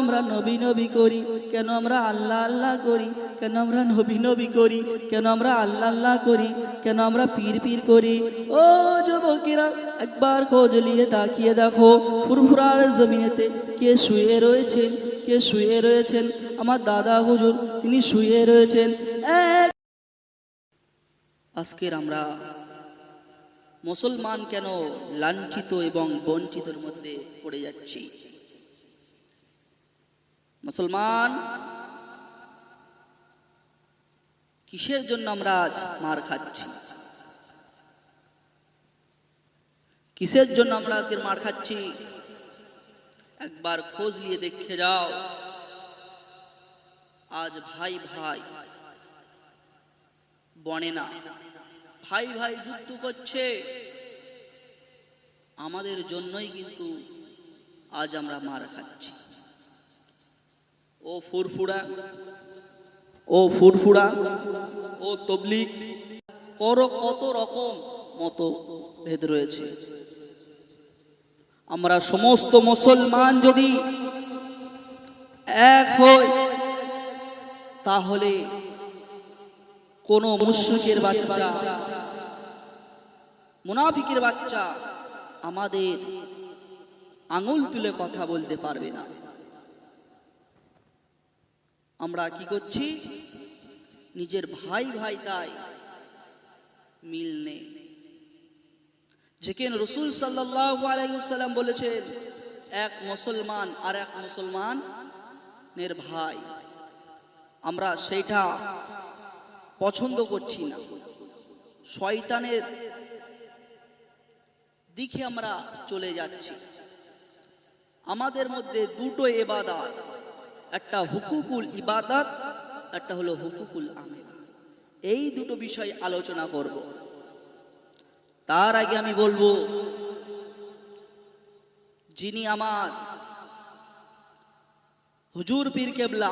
আমরা নবী নবী করি? কেন আমরা আল্লাহ আল্লাহ করি? কেন আমরা নবী নবী করি? কেন আমরা আল্লাহ আল্লাহ করি? কেন আমরা পীর পীর করি? ও যুবকেরা, একবার খোঁজ নিয়ে তাকিয়ে দেখো, ফুরফুরার জমিনেতে কে শুয়ে রয়েছেন? কে শুয়ে রয়েছেন? আমার দাদা হুজুর, তিনি শুয়ে রয়েছেন। আজকের আমরা মুসলমান কেন লাঞ্ছিত এবং বঞ্চিতর মধ্যে পড়ে যাচ্ছি? মুসলমান, কিসের জন্য আমরা আজ মার খাচ্ছি? কিসের জন্য আমরা আজকের মার খাচ্ছি? একবার খোঁজ নিয়ে দেখে যাও। আজ ভাই ভাই বনে না। ভাই ভাই যুদ্ধ করছে। আমাদের জন্যই কিন্তু আজ আমরা মার খাচ্ছি। ও ফুরফুরা ও ফুরফুরা, ও তবলিক কর কত রকম মতো ভেদ রয়েছে। আমরা সমস্ত মুসলমান যদি এক হই, তাহলে কোন মুশ্রিকের বাচ্চা, মুনাফিকের বাচ্চা আমাদের আঙুল তুলে কথা বলতে পারবে না। আমরা কি করছি? নিজের ভাই ভাই তাই মিল নেই। যেখানে রসুল আলাইসাল্লাম বলেছেন, এক মুসলমান আর এক মুসলমানের ভাই, আমরা সেইটা পছন্দ করছি না। শয়তানের দিকে আমরা চলে যাচ্ছি। আমাদের মধ্যে দুটো ইবাদত একটা হুকুকুল ইবাদত, একটা হলো হুকুকুল আমেলা। এই দুটো বিষয় আলোচনা করব। তার আগে আমি বলব, যিনি আমার হুজুর পীর কেবলা,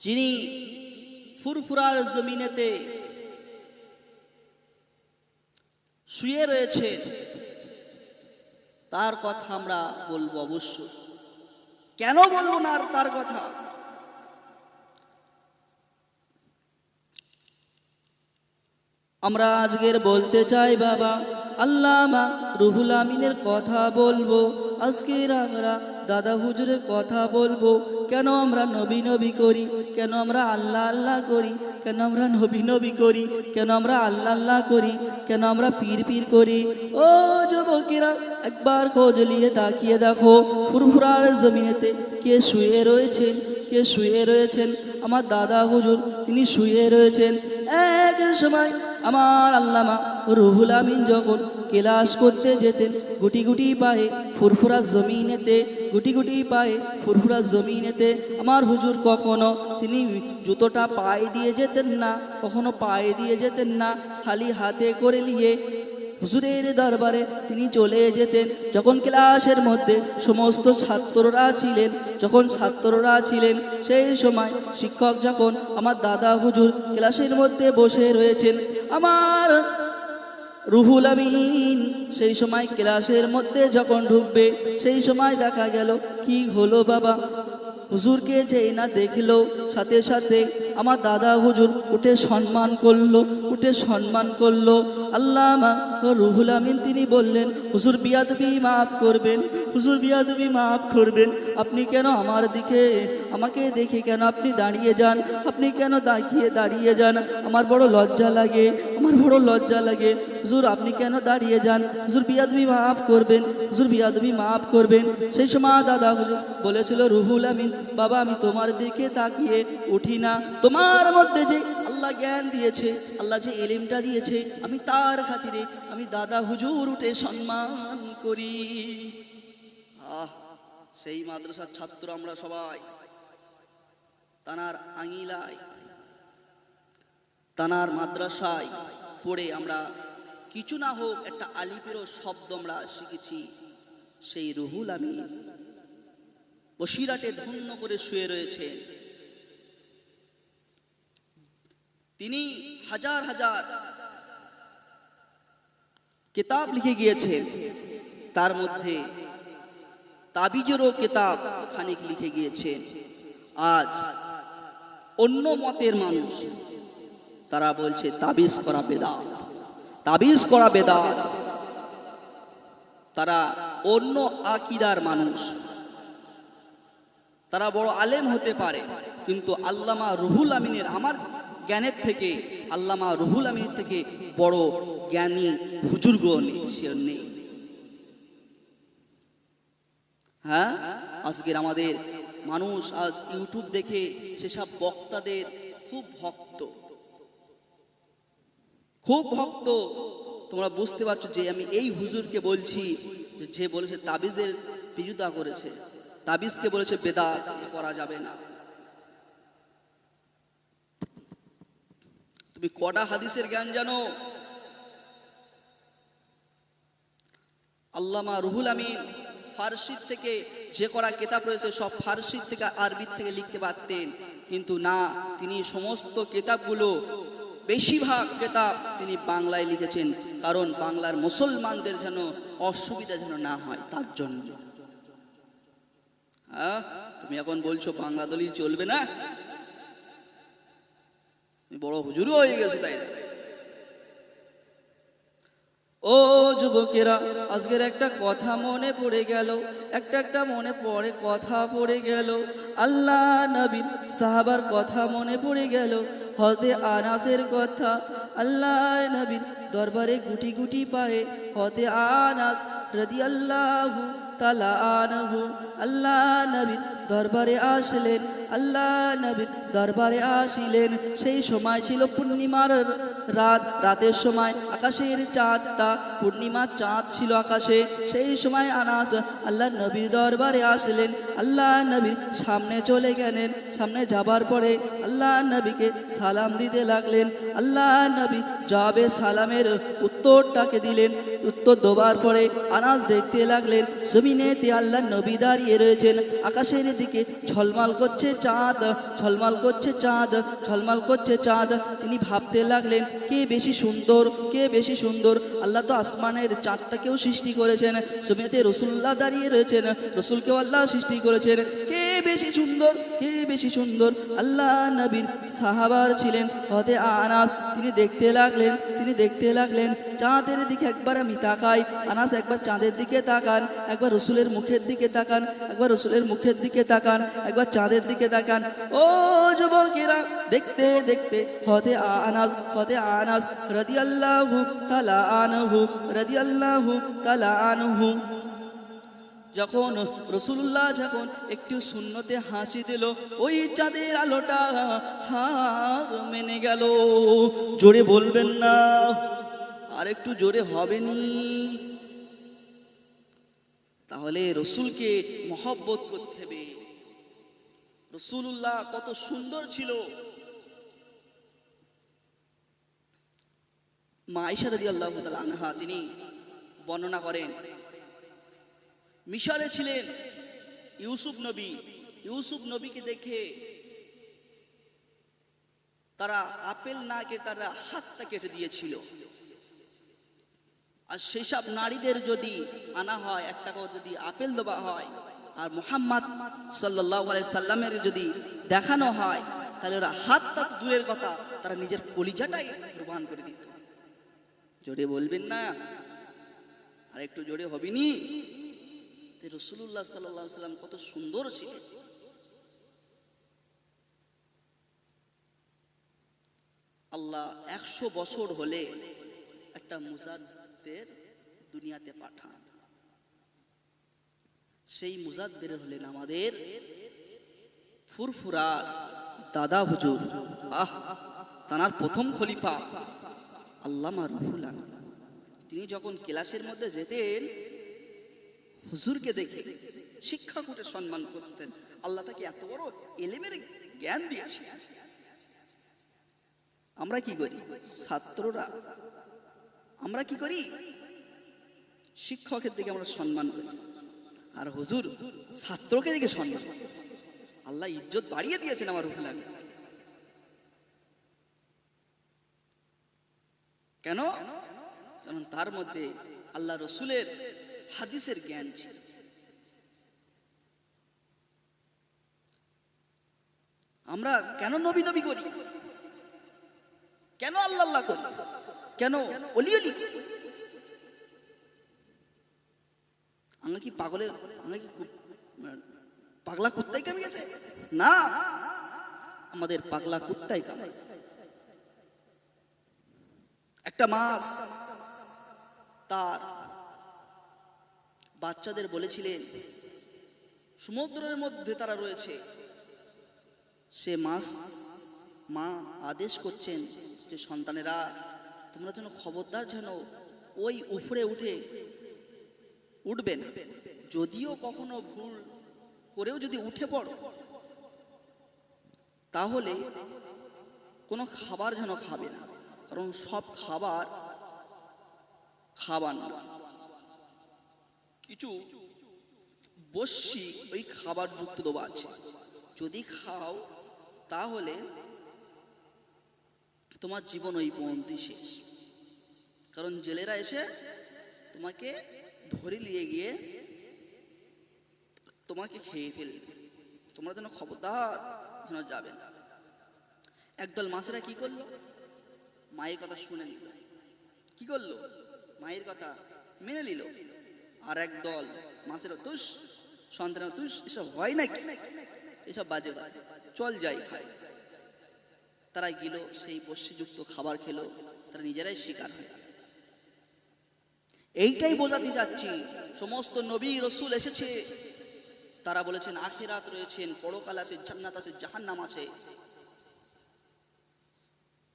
যিনি ফুরফুরার জমিনেতে শুয়ে রয়েছে তার কথা আমরা বলব অবশ্য কেন বলব না আর তার কথা? আমরা আজকের বলতে চাই বাবা, আল্লামা রুহুল আমিনের কথা বলব। আজকের আমরা দাদা হুজুরের কথা বলব। কেন আমরা নবী নবী করি? কেন আমরা আল্লাহ আল্লাহ করি? কেন আমরা নবী নবী করি? কেন আমরা আল্লাহ আল্লাহ করি? কেন আমরা পীর পীর করি? ও যুবকেরা, একবার খোঁজ নিয়ে তাকিয়ে দেখো, ফুরফুরার জমিনেতে কে শুয়ে রয়েছেন? কে শুয়ে রয়েছেন? আমার দাদা হুজুর, তিনি শুয়ে রয়েছেন। এক সময় আমার আল্লামা রুহুল আমিন যখন ক্লাস করতে যেতেন, গুটি গুটি পায়ে ফুরফুরা জমিনেতে, গুটি গুটি পায়ে ফুরফুরা জমিনেতে, আমার হুজুর কখনো তিনি জুতোটা পায়ে দিয়ে যেতেন না, কখনো পায়ে দিয়ে যেতেন না, খালি হাতে করে নিয়ে হুজুরের দরবারে তিনি চলে যেতেন। যখন ক্লাসের মধ্যে সমস্ত ছাত্ররা ছিলেন, যখন ছাত্ররা ছিলেন, সেই সময় শিক্ষক যখন আমার দাদা হুজুর ক্লাসের মধ্যে বসে রয়েছেন, আমার রুহুল আমিন সেই সময় ক্লাসের মধ্যে যখন ঢুকবে, সেই সময় দেখা গেল, কি হলো বাবা? হুজুরকে যেই না দেখল, সাথে সাথে আমার দাদা হুজুর উঠে সম্মান করল। উঠে সম্মান করল। আল্লামা রুহুল আমিন তিনি বললেন, হুজুর, বিয়াদবি মাফ করবেন, হুজুর, বিয়াদবি মাফ করবেন। আপনি কেন আমার দিকে, আমাকে দেখে কেন আপনি দাঁড়িয়ে যান? আপনি কেন দাঁড়িয়ে দাঁড়িয়ে যান? আমার বড় লজ্জা লাগে, আমার বড় লজ্জা লাগে। হুজুর, আপনি কেন দাঁড়িয়ে যান? হুজুর, বিয়াদবি মাফ করবেন, হুজুর, বিয়াদবি মাফ করবেন। সেই সময় দাদা হুজুর বলেছিল, রুহুল আমিন, বাবা, আমি তোমার দিকে তাকিয়ে উঠি না। তোমার মধ্যে যে আল্লাহ জ্ঞান দিয়েছে, আল্লাহ যে এলিমটা দিয়েছে, আমি তার খাতিরে আমি দাদা হুজুর উঠে সম্মান করি। আহ, সেই মাদ্রাসার ছাত্র আমরা সবাই। তানার আঙিলায়, তানার মাদ্রাসায় পড়ে আমরা কিছু না হোক একটা আলিপেরও শব্দ আমরা শিখেছি, সেই রুহুল আমি বসিরাটে ধন্য করে শুয়ে রয়েছে। তিনি হাজার হাজার কিতাব লিখে গিয়েছেন। তার মধ্যে তাবিজেরও কেতাব খানিক লিখে গিয়েছেন। আজ অন্য মতের মানুষ তারা বলছে, তাবিজ করা বেদাত। তাবিজ করা বেদাত। তারা অন্য আকিদার মানুষ। তারা বড় আলেম হতে পারে, কিন্তু আল্লামা রুহুল আমিনের আমার জ্ঞানের থেকে, আল্লামা রুহুল আমিনের থেকে বড় জ্ঞানী বুজুর্গ নেই নেই। হ্যাঁ? আজকের আমাদের মানুষ আজ ইউটিউব দেখে সেসব বক্তাদের খুব ভক্ত। খুব ভক্ত। তোমরা বুঝতে পারছ যে আমি এই হুজুরকে বলছি যে বলেছে তাবিজের বিরোধিতা করেছে। তাবিজকে বলেছে বেদা করা যাবে না। তুমি কটা হাদিসের জ্ঞান জানো? আল্লামা রুহুল আমিন ফার্সির থেকে যে করা কেতাব রয়েছে সব ফার্সির থেকে আরবির থেকে লিখতে পারতেন। কিন্তু না, তিনি সমস্ত কেতাবগুলো বেশিরভাগ কেতাব তিনি বাংলায় লিখেছেন। কারণ বাংলার মুসলমানদের যেন অসুবিধা যেন না হয়, তার জন্য। হ্যাঁ? তুমি এখন বলছো বাংলা দলই চলবে না? বড় হুজুরও হয়ে গেছে তাই। ও যুবকেরা, আজকের একটা কথা মনে পড়ে গেল, একটা একটা মনে পড়ে, কথা পড়ে গেল। আল্লাহ নবীর সাহাবার কথা মনে পড়ে গেল, হতে আনাসের কথা। আল্লাহ নবীর দরবারে গুটি গুটি পায়ে, হতে আনাস রদি আল্লাহ আল্লাহ নবীর দরবারে আসলেন, আল্লাহ নবীর দরবারে আসিলেন। সেই সময় ছিল পূর্ণিমার রাত, রাতের সময় আকাশের চাঁদটা পূর্ণিমার চাঁদ ছিল আকাশে। সেই সময় আনাস আল্লাহ নবীর দরবারে আসলেন, আল্লাহ নবীর সামনে চলে গেলেন। সামনে যাবার পরে আল্লাহ নবীকে সালাম দিতে লাগলেন। আল্লাহ নবী জবাবে সালামের উত্তরটাকে দিলেন। উত্তর দেবার পরে আনাস দেখতে লাগলেন জমিনেতে আল্লাহ নবী দাঁড়িয়ে রয়েছেন। আকাশের দিকে ঝলমাল করছে চাঁদ, ঝলমাল করছে চাঁদ, ঝলমাল করছে চাঁদ। তিনি ভাবতে লাগলেন, কে বেশি সুন্দর, কে বেশি সুন্দর? আল্লাহ তো আসমানের চাঁদটাকেও সৃষ্টি করেছেন। জমিনেতে রসুল্লাহ দাঁড়িয়ে রয়েছেন, রসুলকেও আল্লাহ সৃষ্টি করেছেন। কে বেশি সুন্দর? কে বেশি সুন্দর? আল্লাহ নবীর সাহাবার ছিলেন হতে আনাস। তিনি দেখতে লাগলেন, তিনি দেখতে লাগলেন, চাঁদের দিকে একবার আমি তাকাই। আনাস একবার চাঁদের দিকে তাকান, একবার রসুলের মুখের দিকে তাকান, একবার রসুলের মুখের দিকে তাকান, একবার চাঁদের দিকে তাকান। ও যুবকেরা, দেখতে দেখতে হতে আনাস হতে আনাস রদি আল্লাহু তালা আনহু রদি আল্লাহু তালা আনহু। যখন রসুল্লাহ যখন একটু শূন্যতে হাসি দিল, ওই চাঁদের আলোটা হার মেনে গেল। জোরে বলবেন না, আর একটু জোরে হবেনি। তাহলে রসুলকে মহব্বত করতে হবে। রসুল্লাহ কত সুন্দর ছিল। মা আইসা রাদি আল্লাহ আনহা, তিনি বর্ণনা করেন মিশরে ছিলেন ইউসুফ নবী। ইউসুফ নবীকে দেখে তারা আপেল না কেটে তারা হাতটা কেটে দিয়েছিল। আর সেসব নারীদের যদি আনা হয় একটা করে যদি আপেল দেওয়া হয়, আর মোহাম্মদ সাল্লাহ সাল্লামের যদি দেখানো হয়, তাহলে ওরা হাতটা তো দূরের কথা, তারা নিজের কলিজাটাই প্রমাণ করে দিত। জোরে বলবেন না? আর একটু জোরে হবিনি? রসুল্লাহ সাল্লাহ সাল্লাম কত সুন্দর ছিলেন। আল্লাহ একশো বছর হলে একটা মুজাদ্দের দুনিয়াতে পাঠান। সেই মুজাদ্দের হলেন আমাদের ফুরফুরার দাদা হুজুর। আহ, তানার প্রথম খলিফা আল্লামা রুহুল তিনি যখন ক্লাসের মধ্যে যেতেন হুজুরকে দেখে শিক্ষাকূটে সম্মান করতেন। আল্লাহ তাকে এত বড় এলেমের জ্ঞান দিয়েছে। আমরা কি করি? ছাত্ররা, আমরা কি করি? শিক্ষকের দিকে আমরা সম্মান করি। আর হুজুর ছাত্রকে দিকে সম্মান আল্লাহ ইজ্জত বাড়িয়ে দিয়েছেন আমার হুল কেন? কারণ তার মধ্যে আল্লাহ রসুলের হাদিসের জ্ঞান ছিল। আমরা কেন নবী নবী করি? কেন আল্লাহ আল্লাহ করি? কেন অলি অলি আমরা কি পাগলের আমরা কি পাগলা কুত্তাই কামে গেছে না, আমাদের পাগলা কুত্তাই কামাই একটা মাছ, তার বাচ্চাদের বলেছিলেন, সমুদ্রের মধ্যে তারা রয়েছে। সে মাস, মা আদেশ করছেন যে, সন্তানেরা, তোমরা যেন খবরদার যেন ওই উপরে উঠে উঠবে না। যদিও কখনো ভুল করেও যদি উঠে পড়ো, তাহলে কোনো খাবার যেন খাবে না। কারণ সব খাবার খাবার না কিছু বসি ওই খাবার যুক্ত দেওয়া আছে। যদি খাও, তাহলে তোমার জীবন ওই পর্যন্ত শেষ। কারণ জেলেরা এসে তোমাকে ধরে নিয়ে গিয়ে তোমাকে খেয়ে ফেলবে। তোমরা যেন খবরদার যেন যাবে না। একদল মাছেরা কি করল? মায়ের কথা শুনে নিল। কি করল? মায়ের কথা মেনে নিল। আর একদল মাছের তুষ সন্তান তুষ, এসব হয় নাকি? এসব বাজে চল যাই খাই তারা গেল, সেই বস্যযুক্ত খাবার খেলো, তারা নিজেরাই শিকার হয়ে এইটাই বোঝাতে যাচ্ছি, সমস্ত নবী রসুল এসেছে। তারা বলেছেন, আখিরাত রয়েছেন পরকাল আছে, জান্নাত আছে, জাহান্নাম আছে।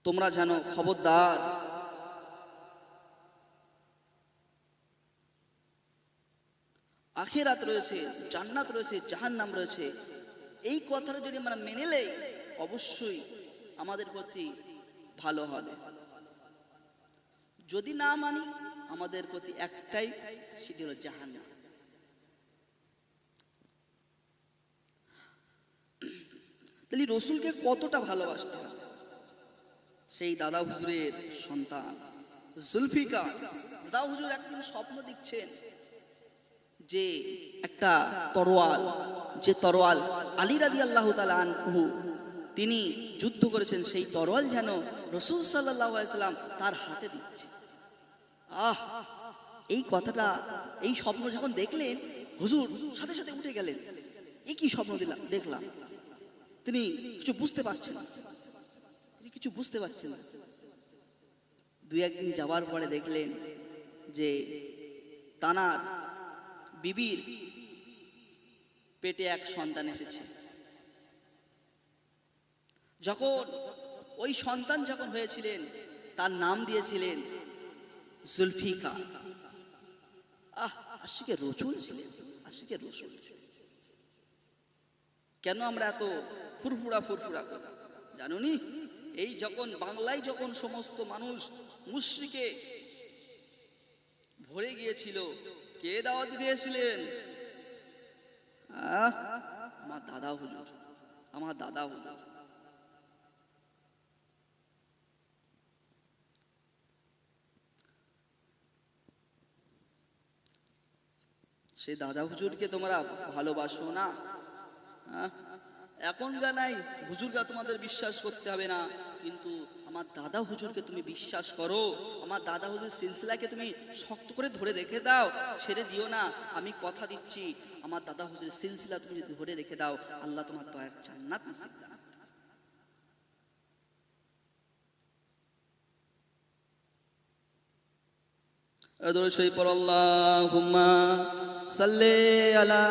তোমরা জানো, খবরদার আখেরাত রয়েছে, জান্নাত রয়েছে, জাহান্নাম রয়েছে। এই কথাটা যদি আমরা মেনে নেই, অবশ্যই আমাদের প্রতি ভালো হবে। যদি না মানি, আমাদের প্রতি একটাই, সেটি হলো জাহান্নাম। তাহলে রসুলকে কতটা ভালোবাসতে হবে? সেই দাদা হুজুরের সন্তান, জুলফিকার। দাদা হুজুর একদিন স্বপ্ন দেখছেন যে একটা তরোয়াল, যে তরোয়াল আলী রাদি আল্লাহ আনহু, তিনি যুদ্ধ করেছেন, সেই তরোয়াল যেন রসুল সাল্লাহ তার হাতে দিচ্ছে। আহ! এই কথাটা, এই স্বপ্ন যখন দেখলেন, হুজুর সাথে সাথে উঠে গেলেন। এ কি স্বপ্ন দিলাম দেখলাম। তিনি কিছু বুঝতে পারছেন। তিনি কিছু বুঝতে পারছেন না। দুই একদিন যাওয়ার পরে দেখলেন যে তানার বিবির পেটে এক সন্তান এসেছে। যখন ওই সন্তান যখন হয়েছিলেন, তার নাম দিয়েছিলেন জুলফিকা আহ আশিকে রসুল ছিলেন আশিকে রসুল ছিলেন। কেন আমরা এত ফুরফুরা ফুরফুরা করি? জানুনি? এই যখন বাংলায় যখন সমস্ত মানুষ মুশ্রিকে ভরে গিয়েছিল কে দাওয়াত দিয়েছিলেন আমার দাদা হুজুর, আমার দাদা হুজুর সে দাদা হুজুরকে তোমরা ভালোবাসো না? এখন গা নাই হুজুরগা তোমাদের বিশ্বাস করতে হবে না, কিন্তু আমার দাদা হুজুরকে তুমি বিশ্বাস করো আমার দাদা হুজুর সিলসিলাকে তুমি শক্ত করে ধরে রেখে দাও ছেড়ে দিও না আমি কথা দিচ্ছি আমার দাদা হুজুরের সিলসিলা তুমি যদি ধরে রেখে দাও আল্লাহ তোমার দয়ার জান্নাত নসিব দান করবে। أدر شيء پر اللهم صل على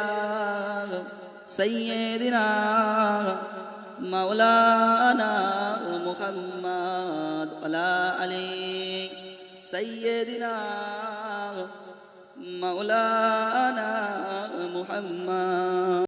سيدنا مولانا محمد على علي سيدنا مولانا محمد.